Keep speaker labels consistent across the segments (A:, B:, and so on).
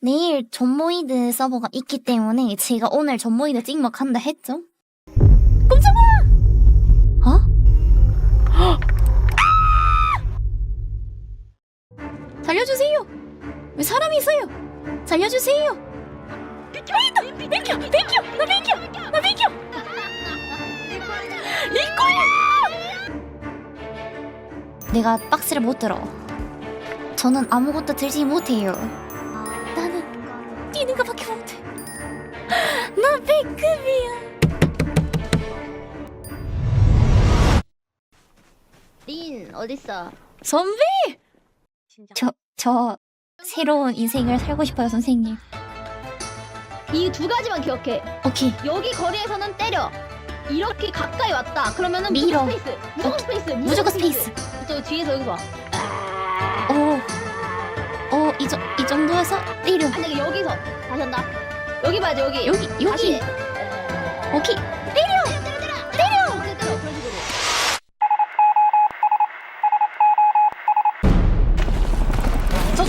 A: 내일 전모이드 서버가 있기 때문에 제가 오늘 전모이드 찍먹한다 했죠? 깜짝아! 어? 살려주세요! 왜 사람이 있어요? 살려주세요! 비켜! 비켜! 비켜! 나 비켜! 나 비켜! 리코야! 내가 박스를 못 들어. 저는 아무것도 들지 못해요.
B: 린 어딨어?
A: 선배! 저, 저 새로운 인생을 살고 싶어요, 선생님.
B: 이 두 가지만 기억해.
A: 오케이.
B: 여기 거리에서는 때려. 이렇게 가까이 왔다. 그러면은
A: 밀어.
B: 무조건 스페이스. 무조건 스페이스.
A: 무조건 스페이스.
B: 저 뒤에서 여기서 와.
A: 오. 오, 이, 정, 이 정도에서 때려.
B: 만약에 여기서 다시 한다. 여기 봐야지 여기.
A: 여기,
B: 다시.
A: 여기. 오케이.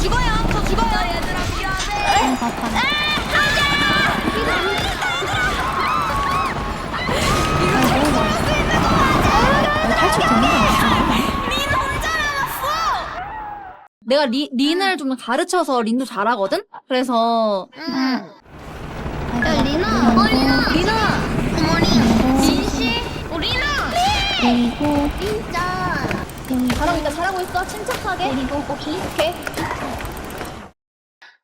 C: 죽어요. 저 죽어요. 얘들아 미안해.
A: 탈출 되는.
C: 린 혼자 남았어. 내가 리, 린을 좀 가르쳐서 린도 잘하거든. 그래서
B: 응. 야 리나. 어 리나. 리나. 굿모닝. 진씨. 어 리나.
A: 그리고,
B: 진짜. 잘하고 있다. 잘하고 있어. 침착하게. 그리고 오케이. 오케이.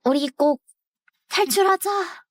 A: 우리 꼭 탈출하자.